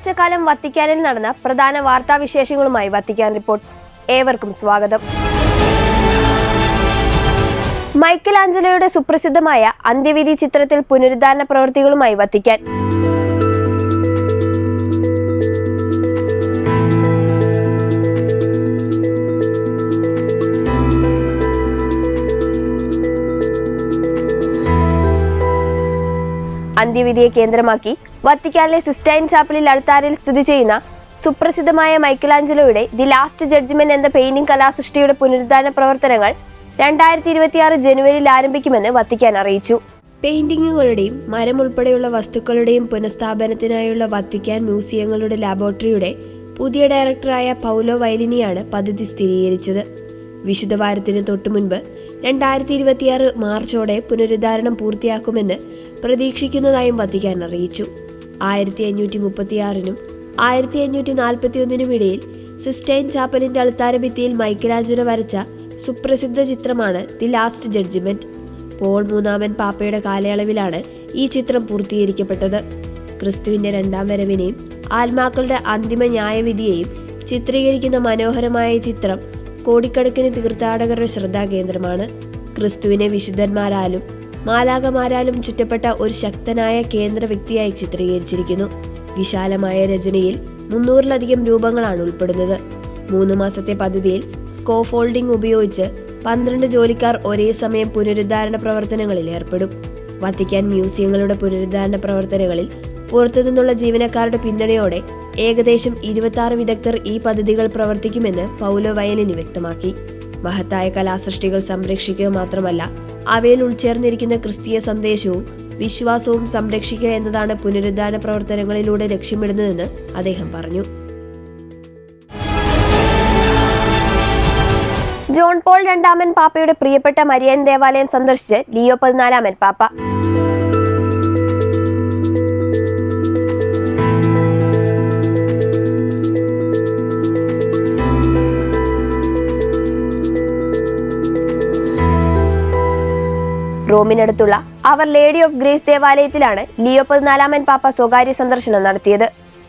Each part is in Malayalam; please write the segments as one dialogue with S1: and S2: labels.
S1: ഒരാഴ്ചക്കാലം വത്തിക്കാനിൽ നടന്ന പ്രധാന വാർത്താവിശേഷങ്ങളുമായി വത്തിക്കാൻ റിപ്പോർട്ട്. ഏവർക്കും സ്വാഗതം. മൈക്കൽ ആഞ്ചലോയുടെ സുപ്രസിദ്ധമായ അന്ത്യവിധി ചിത്രത്തിൽ പുനരുദ്ധാരണ പ്രവൃത്തികളുമായി വത്തിക്കാൻ. അന്ത്യവിധിയെ കേന്ദ്രമാക്കി വത്തിക്കാനിലെ സിസ്റ്റൈൻ ചാപ്പലിൽ അൾത്താരയിൽ സ്ഥിതി ചെയ്യുന്ന സുപ്രസിദ്ധമായ മൈക്കലാഞ്ചലോയുടെ ദി ലാസ്റ്റ് ജഡ്ജ്മെന്റ് എന്ന പെയിന്റിംഗ് കലാസൃഷ്ടിയുടെ പുനരുദ്ധാരണ പ്രവർത്തനങ്ങൾ രണ്ടായിരത്തി ഇരുപത്തിയാറ് ജനുവരിയിൽ ആരംഭിക്കുമെന്ന് വത്തിക്കാൻ അറിയിച്ചു. പെയിന്റിങ്ങുകളുടെയും മരം ഉൾപ്പെടെയുള്ള വസ്തുക്കളുടെയും പുനഃസ്ഥാപനത്തിനായുള്ള വത്തിക്കാൻ മ്യൂസിയങ്ങളുടെ ലാബോറട്ടറിയുടെ പുതിയ ഡയറക്ടറായ പൗലോ വൈലിനിയാണ് പദ്ധതി സ്ഥിരീകരിച്ചത്. വിശുദ്ധവാരത്തിന് തൊട്ടുമുൻപ് രണ്ടായിരത്തി ഇരുപത്തിയാറ് മാർച്ചോടെ പുനരുദ്ധാരണം പൂർത്തിയാക്കുമെന്ന് പ്രതീക്ഷിക്കുന്നതായും വത്തിക്കാൻ അറിയിച്ചു. ആയിരത്തി അഞ്ഞൂറ്റി മുപ്പത്തിയാറിനും ആയിരത്തി അഞ്ഞൂറ്റി നാൽപ്പത്തി ഒന്നിനും ഇടയിൽ സിസ്റ്റൈൻ ചാപ്പലിന്റെ അൾത്താര ഭിത്തിയിൽ മൈക്കലാഞ്ചലോ വരച്ച സുപ്രസിദ്ധ ചിത്രമാണ് ദി ലാസ്റ്റ് ജഡ്ജ്മെന്റ്. പോൾ മൂന്നാമൻ പാപ്പയുടെ കാലയളവിലാണ് ഈ ചിത്രം പൂർത്തീകരിക്കപ്പെട്ടത്. ക്രിസ്തുവിന്റെ രണ്ടാം വരവിനെയും ആത്മാക്കളുടെ അന്തിമ ന്യായവിധിയെയും ചിത്രീകരിക്കുന്ന മനോഹരമായ ചിത്രം കോടിക്കണക്കിന് തീർത്ഥാടകരുടെ ശ്രദ്ധാകേന്ദ്രമാണ്. ക്രിസ്തുവിനെ വിശുദ്ധന്മാരാലും മാലാകമാരാലും ചുറ്റപ്പെട്ട ഒരു ശക്തനായ കേന്ദ്ര വ്യക്തിയായി ചിത്രീകരിച്ചിരിക്കുന്നു. വിശാലമായ രചനയിൽ മുന്നൂറിലധികം രൂപങ്ങളാണ് ഉൾപ്പെടുന്നത്. മൂന്ന് മാസത്തെ പദ്ധതിയിൽ സ്കോഫോൾഡിംഗ് ഉപയോഗിച്ച് പന്ത്രണ്ട് ജോലിക്കാർ ഒരേ സമയം പുനരുദ്ധാരണ പ്രവർത്തനങ്ങളിൽ ഏർപ്പെടും. വത്തിക്കാൻ മ്യൂസിയങ്ങളുടെ പുനരുദ്ധാരണ പ്രവർത്തനങ്ങളിൽ പുറത്തുനിന്നുള്ള ജീവനക്കാരുടെ പിന്തുണയോടെ ഏകദേശം ഇരുപത്തി വിദഗ്ധർ ഈ പദ്ധതികൾ പ്രവർത്തിക്കുമെന്ന് പൗലോ വയലിന് വ്യക്തമാക്കി. മഹത്തായ കലാസൃഷ്ടികൾ സംരക്ഷിക്കുക മാത്രമല്ല അവയിൽ ഉൾച്ചേർന്നിരിക്കുന്ന ക്രിസ്തീയ സന്ദേശവും വിശ്വാസവും സംരക്ഷിക്കുക എന്നതാണ് പുനരുദ്ധാന പ്രവർത്തനങ്ങളിലൂടെ ലക്ഷ്യമിടുന്നതെന്ന് അദ്ദേഹം പറഞ്ഞു. ജോൺ പോൾ രണ്ടാമൻ പാപ്പയുടെ പ്രിയപ്പെട്ട മരിയൻ ദേവാലയം സന്ദർശിച്ച് ലിയോ പതിനാലാമൻ പാപ്പ. റോമിനടുത്തുള്ള അവർ ലേഡി ഓഫ് ഗ്രേസ് ദേവാലയത്തിലാണ് ലിയോ പതിനാലാമൻ പാപ്പ സ്വകാര്യ സന്ദർശനം നടത്തിയത്.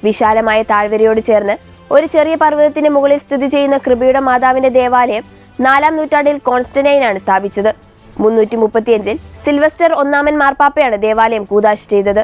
S1: വിശാലമായ താഴ്വരയോട് ചേർന്ന് ഒരു ചെറിയ പർവതത്തിന് മുകളിൽ സ്ഥിതി ചെയ്യുന്ന കൃപയുടെ മാതാവിന്റെ ദേവാലയം നാലാം നൂറ്റാണ്ടിൽ കോൺസ്റ്റന്റൈനാണ് സ്ഥാപിച്ചത്. മുന്നൂറ്റി മുപ്പത്തിയഞ്ചിൽ സിൽവസ്റ്റർ ഒന്നാമൻ മാർപ്പാപ്പയാണ് ദേവാലയം കൂതാശ ചെയ്തത്.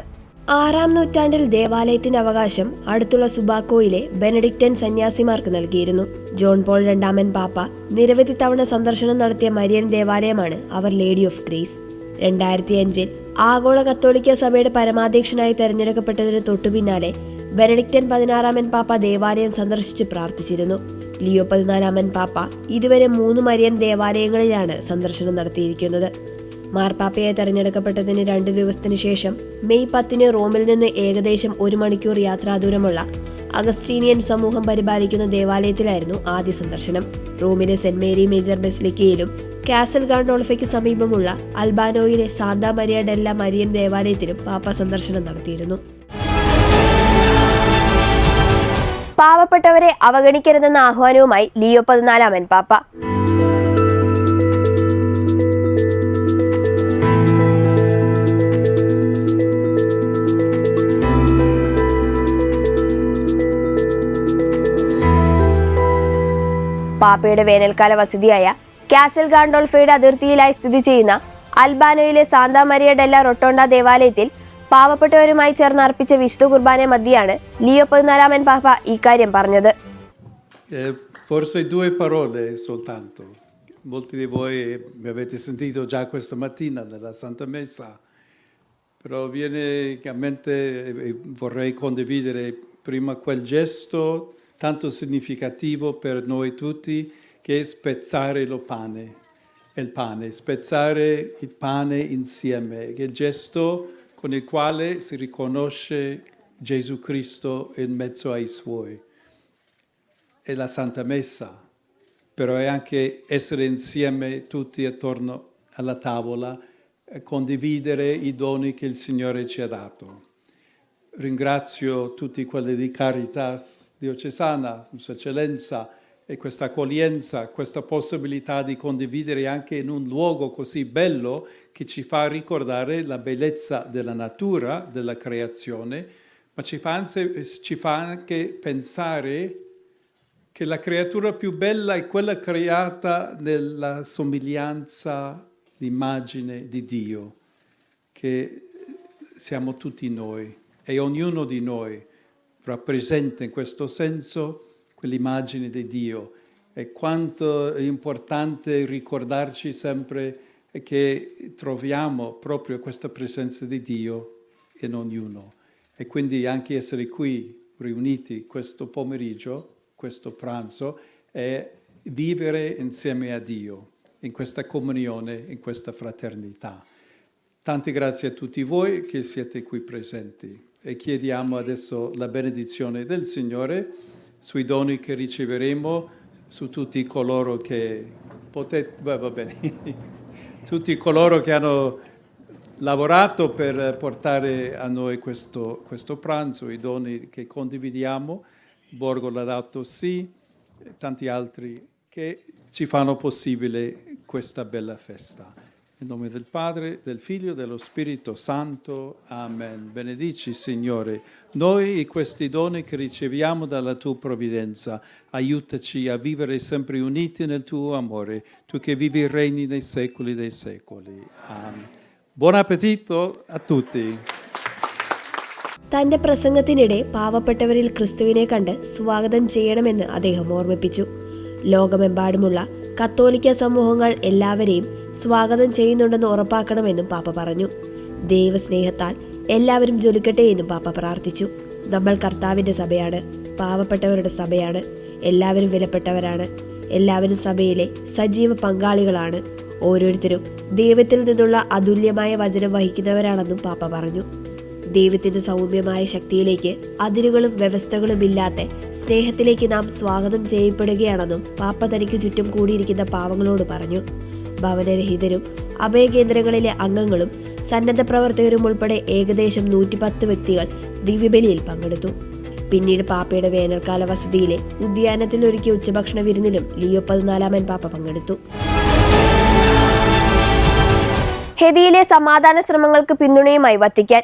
S1: ആറാം നൂറ്റാണ്ടിൽ ദേവാലയത്തിന്റെ അവകാശം അടുത്തുള്ള സുബാക്കോയിലെ ബെനഡിക്റ്റൻ സന്യാസിമാർക്ക് നൽകിയിരുന്നു. ജോൺ പോൾ രണ്ടാമൻ പാപ്പ നിരവധി തവണ സന്ദർശനം നടത്തിയ മരിയൻ ദേവാലയമാണ് അവർ ലേഡി ഓഫ് ഗ്രേസ്. രണ്ടായിരത്തി അഞ്ചിൽ ആഗോള കത്തോലിക്ക സഭയുടെ പരമാധ്യക്ഷനായി തെരഞ്ഞെടുക്കപ്പെട്ടതിന് തൊട്ടുപിന്നാലെ ബെനഡിക്റ്റൻ പതിനാറാമൻ പാപ്പ ദേവാലയം സന്ദർശിച്ച് പ്രാർത്ഥിച്ചിരുന്നു. ലിയോ പതിനാലാമൻ പാപ്പ ഇതുവരെ മൂന്ന് മരിയൻ ദേവാലയങ്ങളിലാണ് സന്ദർശനം നടത്തിയിരിക്കുന്നത്. മാർപ്പാപ്പയായി തെരഞ്ഞെടുക്കപ്പെട്ടതിന് രണ്ട് ദിവസത്തിനു ശേഷം മെയ് പത്തിന് റോമിൽ നിന്ന് ഏകദേശം ഒരു മണിക്കൂർ യാത്രാദൂരമുള്ള അഗസ്റ്റീനിയൻ സമൂഹം പരിപാലിക്കുന്ന ദേവാലയത്തിലായിരുന്നു ആദ്യ സന്ദർശനം. റോമിലെ സെന്റ് മേരി മേജർ ബെസ്ലിക്കയിലും കാസൽ ഗാണ്ടോൾഫയ്ക്ക് സമീപമുള്ള അൽബാനോയിലെ സാന്താ മരിയ ഡെല്ല മരിയൻ ദേവാലയത്തിലും പാപ്പ സന്ദർശനം നടത്തിയിരുന്നു. പാവപ്പെട്ടവരെ അവഗണിക്കരുതെന്ന ആഹ്വാനവുമായി ലിയോ പതിനാലാമൻ പാപ്പ. പാപ്പയുടെ വേനൽക്കാല വസതിയായ കാസൽ ഗാണ്ടോൾഫയുടെ അതിർത്തിയിലായി സ്ഥിതി ചെയ്യുന്ന അൽബാനോയിലെ സാന്താ മരിയ ഡെല്ല റൊട്ടോണ്ട ദേവാലയത്തിൽ പാവപ്പെട്ടവരുമായി ചേർന്ന് അർപ്പിച്ച വിശുദ്ധ കുർബാന മധ്യയാണ് ലിയോ പതിനാലാമൻ പാപ്പ ഇക്കാര്യം പറഞ്ഞത്
S2: Eh, forse due parole soltanto. Molti di voi mi avete sentito già questa mattina nella Santa Messa, però viene a mente e vorrei condividere prima quel gesto tanto significativo per noi tutti che è spezzare lo pane, il pane, spezzare il pane insieme, che è il gesto con il quale si riconosce Gesù Cristo in mezzo ai suoi è la Santa Messa, però è anche essere insieme tutti attorno alla tavola, condividere i doni che il Signore ci ha dato. Ringrazio tutti quelli di Caritas diocesana, Sua Eccellenza, e questa accoglienza, questa possibilità di condividere anche in un luogo così bello che ci fa ricordare la bellezza della natura, della creazione, ma ci fa, anzi, ci fa anche pensare che la creatura più bella è quella creata nella somiglianza, l'immagine di Dio, che siamo tutti noi e ognuno di noi rappresenta in questo senso quell'immagine di Dio. E quanto è importante ricordarci sempre che troviamo proprio questa presenza di Dio in ognuno. E quindi anche essere qui riuniti questo pomeriggio, questo pranzo, è vivere insieme a Dio in questa comunione, in questa fraternità. Tante grazie a tutti voi che siete qui presenti e chiediamo adesso la benedizione del Signore sui doni che riceveremo, su tutti coloro che potete, beh, va bene, tutti coloro che hanno lavorato per portare a noi questo, questo pranzo, i doni che condividiamo, Borgo l'ha dato sì, tanti altri che ci fanno possibile questa bella festa. In nome del Padre, del Figlio e dello Spirito Santo. Amen. Benedici, Signore, noi e questi doni che riceviamo dalla tua provvidenza. Aiutaci a vivere sempre uniti nel tuo amore, tu che vivi e regni nei secoli dei secoli. Amen. Buon appetito a tutti.
S1: തന്റെ പ്രസംഗത്തിനിടെ പാവപ്പെട്ടവരിൽ ക്രിസ്തുവിനെ കണ്ട് സ്വാഗതം ചെയ്യണമെന്ന് അദ്ദേഹം ഓർമ്മിപ്പിച്ചു ലോകമെമ്പാടുമുള്ള കത്തോലിക്ക സമൂഹങ്ങൾ എല്ലാവരെയും സ്വാഗതം ചെയ്യുന്നുണ്ടെന്ന് ഉറപ്പാക്കണമെന്നും പാപ്പ പറഞ്ഞു. ദൈവസ്നേഹത്താൽ എല്ലാവരും ജൊലിക്കട്ടെ എന്നും പാപ്പ പ്രാർത്ഥിച്ചു. നമ്മൾ കർത്താവിന്റെ സഭയാണ്. പാവപ്പെട്ടവരുടെ സഭയാണ്. എല്ലാവരും വിലപ്പെട്ടവരാണ്. എല്ലാവരും സഭയിലെ സജീവ പങ്കാളികളാണ്. ഓരോരുത്തരും ദൈവത്തിൽ നിന്നുള്ള അതുല്യമായ വചനം വഹിക്കുന്നവരാണെന്നും പാപ്പ പറഞ്ഞു. ദൈവത്തിന്റെ സൗമ്യമായ ശക്തിയിലേക്ക് അതിരുകളും വ്യവസ്ഥകളും ഇല്ലാത്ത സ്നേഹത്തിലേക്ക് നാം സ്വാഗതം ചെയ്യപ്പെടുകയാണെന്നും പാപ്പ തനിക്ക് ചുറ്റും കൂടിയിരിക്കുന്ന പാവങ്ങളോട് പറഞ്ഞു. ഭവനരഹിതരും അഭയകേന്ദ്രങ്ങളിലെ അംഗങ്ങളും സന്നദ്ധ പ്രവർത്തകരും ഉൾപ്പെടെ ഏകദേശം നൂറ്റിപ്പത്ത് വ്യക്തികൾ ദിവ്യബലിയിൽ പങ്കെടുത്തു. പിന്നീട് പാപ്പയുടെ വേനൽക്കാല വസതിയിലെ ഉദ്യാനത്തിൽ ഒരുക്കിയ ഉച്ചഭക്ഷണ വിരുന്നിലും ലിയോ പതിനാലാമൻ പാപ്പ പങ്കെടുത്തു. ഹെതിയിലെ സമാധാന ശ്രമങ്ങൾക്ക് പിന്തുണയുമായി വത്തിക്കാൻ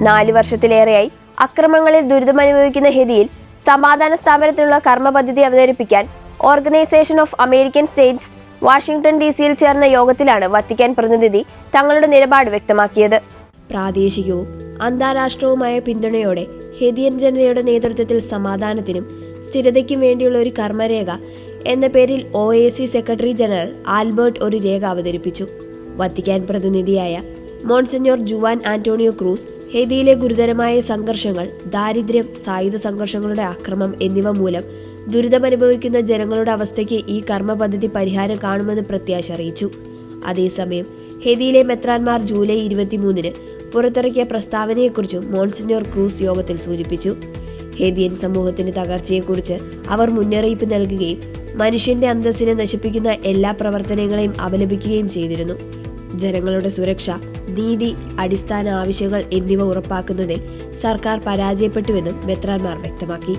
S1: നാല് വർഷത്തിലേറെയായി അക്രമങ്ങളിൽ ദുരിതമനുഭവിക്കുന്ന ഹെതിയിൽ സമാധാന സ്ഥാപനത്തിനുള്ള കർമ്മ പദ്ധതി അവതരിപ്പിക്കാൻ Organization of American States Washington D സിയിൽ ചേർന്ന യോഗത്തിലാണ് വത്തിക്കാൻ പ്രതിനിധി തങ്ങളുടെ നിലപാട് വ്യക്തമാക്കിയത്. പ്രാദേശികവും അന്താരാഷ്ട്രവുമായ പിന്തുണയോടെ ഹെതിയൻ ജനതയുടെ നേതൃത്വത്തിൽ സമാധാനത്തിനും സ്ഥിരതയ്ക്കും വേണ്ടിയുള്ള ഒരു കർമ്മരേഖ എന്ന പേരിൽ O A S secretary general Albert ഒരു രേഖ അവതരിപ്പിച്ചു. വത്തിക്കാൻ പ്രതിനിധിയായ മോൺസെഞ്ഞോർ ജുവാൻ ആന്റോണിയോ ക്രൂസ് ഹെദിയിലെ ഗുരുതരമായ സംഘർഷങ്ങൾ ദാരിദ്ര്യം സായുധ സംഘർഷങ്ങളുടെ അക്രമം എന്നിവ മൂലം ദുരിതമനുഭവിക്കുന്ന ജനങ്ങളുടെ അവസ്ഥയ്ക്ക് ഈ കർമ്മ പദ്ധതി പരിഹാരം കാണുമെന്ന് പ്രത്യാശ അറിയിച്ചു. അതേസമയം ഹെദിയിലെ മെത്രാൻമാർ ജൂലൈ ഇരുപത്തിമൂന്നിന് പുറത്തിറക്കിയ പ്രസ്താവനയെക്കുറിച്ചും മോൺസിഞ്ഞോർ ക്രൂസ് യോഗത്തിൽ സൂചിപ്പിച്ചു. ഹെദിയൻ സമൂഹത്തിന്റെ തകർച്ചയെക്കുറിച്ച് അവർ മുന്നറിയിപ്പ് നൽകുകയും മനുഷ്യന്റെ അന്തസ്സിനെ നശിപ്പിക്കുന്ന എല്ലാ പ്രവർത്തനങ്ങളെയും അപലപിക്കുകയും ചെയ്തിരുന്നു. ജനങ്ങളുടെ സുരക്ഷ നീതി അടിസ്ഥാന ആവശ്യങ്ങൾ എന്നിവ ഉറപ്പാക്കുന്നതിൽ സർക്കാർ പരാജയപ്പെട്ടുവെന്നും മെത്രാൻമാർ വ്യക്തമാക്കി.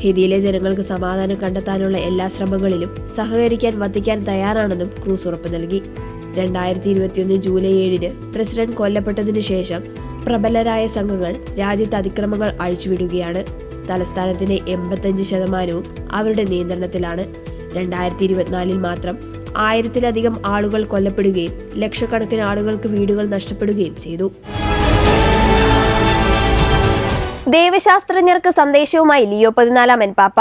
S1: ഹിതിയിലെ ജനങ്ങൾക്ക് സമാധാനം കണ്ടെത്താനുള്ള എല്ലാ ശ്രമങ്ങളിലും സഹകരിക്കാൻ വത്തിക്കാൻ തയ്യാറാണെന്നും ക്രൂസ് ഉറപ്പ് നൽകി. രണ്ടായിരത്തി ഇരുപത്തിയൊന്ന് ജൂലൈ ഏഴിന് പ്രസിഡന്റ് കൊല്ലപ്പെട്ടതിനു ശേഷം പ്രബലരായ സംഘങ്ങൾ രാജ്യത്ത് അതിക്രമങ്ങൾ അഴിച്ചുവിടുകയാണ്. തലസ്ഥാനത്തിന്റെ എൺപത്തഞ്ച് ശതമാനവും അവരുടെ നിയന്ത്രണത്തിലാണ്. രണ്ടായിരത്തി ഇരുപത്തിനാലിൽ മാത്രം ആയിരത്തിലധികം ആളുകൾ കൊല്ലപ്പെടുകയും ലക്ഷക്കണക്കിന് ആളുകൾക്ക് വീടുകൾ നഷ്ടപ്പെടുകയും ചെയ്തു. ദേവശാസ്ത്രജ്ഞർക്ക് സന്ദേശവുമായി ലിയോ പതിനാലാമൻ പാപ്പ.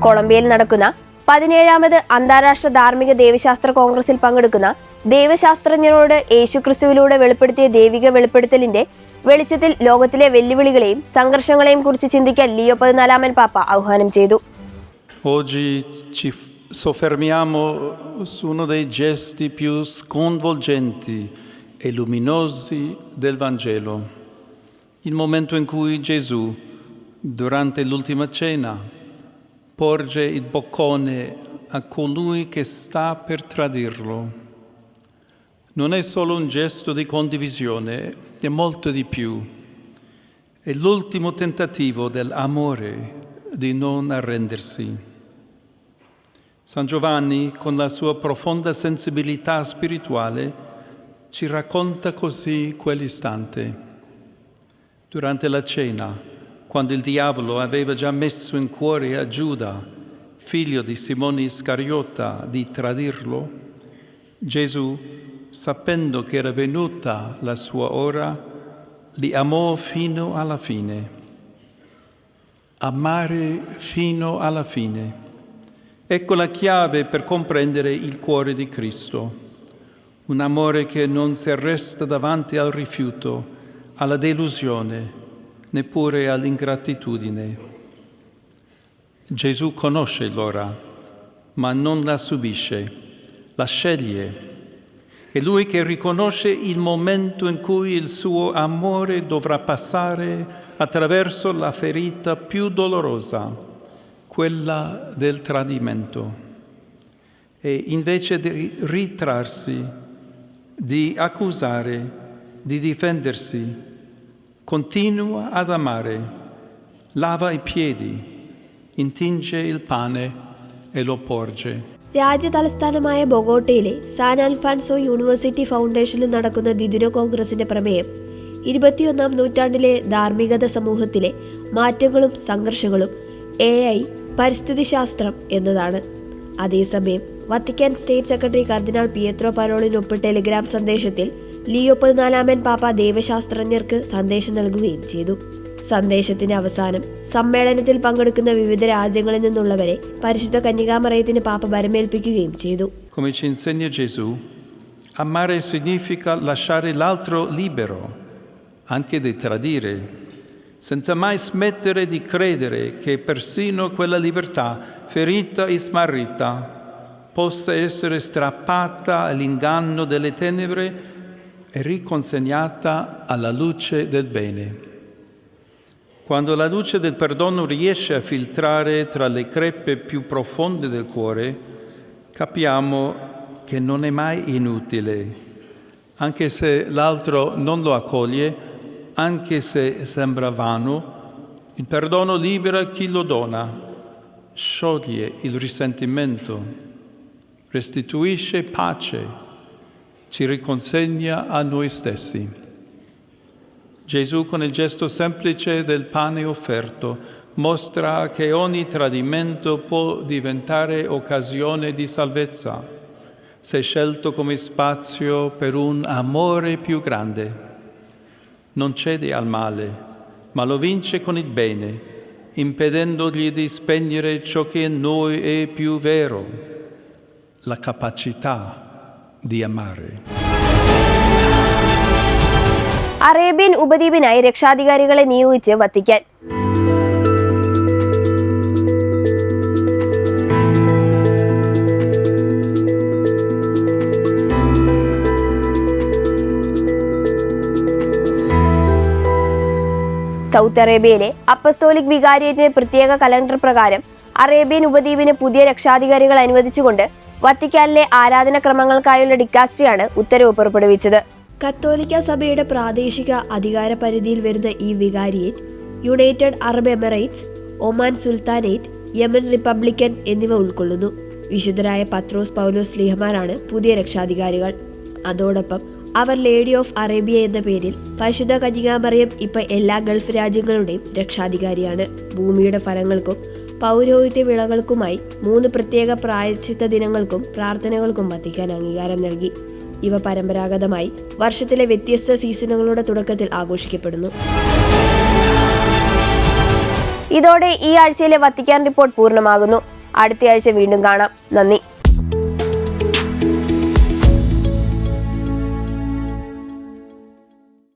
S1: കൊളംബിയയിൽ നടക്കുന്ന പതിനേഴാമത് അന്താരാഷ്ട്ര ധാർമ്മിക ദേവശാസ്ത്ര കോൺഗ്രസിൽ പങ്കെടുക്കുന്ന ദേവശാസ്ത്രജ്ഞരോട് യേശുക്രിസ്തുവിലൂടെ വെളിപ്പെടുത്തിയ ദൈവിക വെളിപ്പെടുത്തലിന്റെ വെളിച്ചത്തിൽ ലോകത്തിലെ വെല്ലുവിളികളെയും സംഘർഷങ്ങളെയും കുറിച്ച് ചിന്തിക്കാൻ ലിയോ പതിനാലാമൻ പാപ്പ ആഹ്വാനം ചെയ്തു.
S2: Uno dei gesti più sconvolgenti e luminosi del Vangelo, il momento in cui Gesù, durante l'ultima cena, porge il boccone a colui che sta per tradirlo. Non è solo un gesto di condivisione, è molto di più. È l'ultimo tentativo dell'amore di non arrendersi. San Giovanni, con la sua profonda sensibilità spirituale, ci racconta così quell'istante. Durante la cena, quando il diavolo aveva già messo in cuore a Giuda, figlio di Simone Iscariota, di tradirlo, Gesù, sapendo che era venuta la sua ora, li amò fino alla fine. Amare fino alla fine. Ecco la chiave per comprendere il cuore di Cristo. Un amore che non si arresta davanti al rifiuto, alla delusione, neppure all'ingratitudine. Gesù conosce l'ora, ma non la subisce, la sceglie. È Lui che riconosce il momento in cui il suo amore dovrà passare attraverso la ferita più dolorosa, quella del tradimento. E invece di ritrarsi, di accusare, di difendersi, continua ad amare, lava i piedi, intinge il pane e lo porge.
S1: രാജ്യ തലസ്ഥാനമായ ബൊഗോട്ടയിലെ സാൻ അൽഫാൻസോ യൂണിവേഴ്സിറ്റി ഫൗണ്ടേഷനിൽ നടക്കുന്ന ദ്വിദിന കോൺഗ്രസിന്റെ പ്രമേയം ഇരുപത്തിയൊന്നാം നൂറ്റാണ്ടിലെ ധാർമ്മികത സമൂഹത്തിലെ മാറ്റങ്ങളും സംഘർഷങ്ങളും എ ഐ പരിസ്ഥിതി ശാസ്ത്രം എന്നതാണ് അതേസമയം വത്തിക്കാൻ സ്റ്റേറ്റ് സെക്രട്ടറി കർദിനാൾ പിയത്രോ പരോളിന് ടെലിഗ്രാം സന്ദേശത്തിൽ ലിയോ പതിനാലാമൻ പാപ്പ ദൈവശാസ്ത്രജ്ഞർക്ക് സന്ദേശം നൽകുകയും ചെയ്തു സന്ദേശത്തിന്റെ അവസാനം സമ്മേളനത്തിൽ പങ്കെടുക്കുന്ന വിവിധ രാജ്യങ്ങളിൽ നിന്നുള്ളവരെ പരിശുദ്ധ കന്യകാമറയത്തിന് പാപ്പ വരമേൽപ്പിക്കുകയും ചെയ്തു
S2: Come ci insegna Gesù, amare significa lasciare l'altro libero, anche di tradire, senza mai smettere di credere che persino quella libertà, ferita e smarrita, possa essere strappata all'inganno delle tenebre e riconsegnata alla luce del bene. Quando la luce del perdono riesce a filtrare tra le crepe più profonde del cuore, capiamo che non è mai inutile, anche se l'altro non lo accoglie, anche se sembra vano, il perdono libera chi lo dona, scioglie il risentimento, restituisce pace, ci riconsegna a noi stessi. Gesù con il gesto semplice del pane offerto mostra che ogni tradimento può diventare occasione di salvezza se scelto come spazio per un amore più grande. Non cede al male, ma lo vince con il bene, impedendogli di spegnere ciò che in noi è più vero, la capacità di amare.
S1: Arabian ഉപദ്വീപിനായി രക്ഷാധികാരികളെ നിയോഗിച്ച് വത്തിക്കാൻ സൗത്ത് അറേബ്യയിലെ അപ്പസ്തോലിക് വികാരിയറ്റിന്റെ പ്രത്യേക കലണ്ടർ പ്രകാരം അറേബ്യൻ ഉപദ്വീപിന് പുതിയ രക്ഷാധികാരികൾ അനുവദിച്ചുകൊണ്ട് വത്തിക്കാനിലെ ആരാധനക്രമങ്ങൾക്കായുള്ള ഡിക്കാസ്ട്രിയാണ് ഉത്തരവ് പുറപ്പെടുവിച്ചത്. കത്തോലിക്ക സഭയുടെ പ്രാദേശിക അധികാര പരിധിയിൽ വരുന്ന ഈ vicariate United Arab Emirates Oman sultanate Yemen republican എന്നിവ ഉൾക്കൊള്ളുന്നു. വിശുദ്ധരായ പത്രോസ് പൗലോസ് ലീഹമാരാണ് പുതിയ രക്ഷാധികാരികൾ. അതോടൊപ്പം അവർ ലേഡി ഓഫ് അറേബ്യ എന്ന പേരിൽ പരിശുദ്ധ കന്യകാമറിയം ഇപ്പൊ എല്ലാ ഗൾഫ് രാജ്യങ്ങളുടെയും രക്ഷാധികാരിയാണ്. ഭൂമിയുടെ ഫലങ്ങൾക്കും പൗരോഹിത്യ വിളകൾക്കുമായി മൂന്ന് പ്രത്യേക പ്രായച്ചിത്ത ദിനങ്ങൾക്കും പ്രാർത്ഥനകൾക്കും വത്തിക്കാൻ അംഗീകാരം നൽകി. ഇവ പരമ്പരാഗതമായി വർഷത്തിലെ വ്യത്യസ്ത സീസണുകളുടെ തുടക്കത്തിൽ ആഘോഷിക്കപ്പെടുന്നു. ഇതോടെ ഈ ആഴ്ചയിലെ വത്തിക്കാൻ റിപ്പോർട്ട് പൂർണമാകുന്നു. അടുത്തയാഴ്ച വീണ്ടും കാണാം. നന്ദി.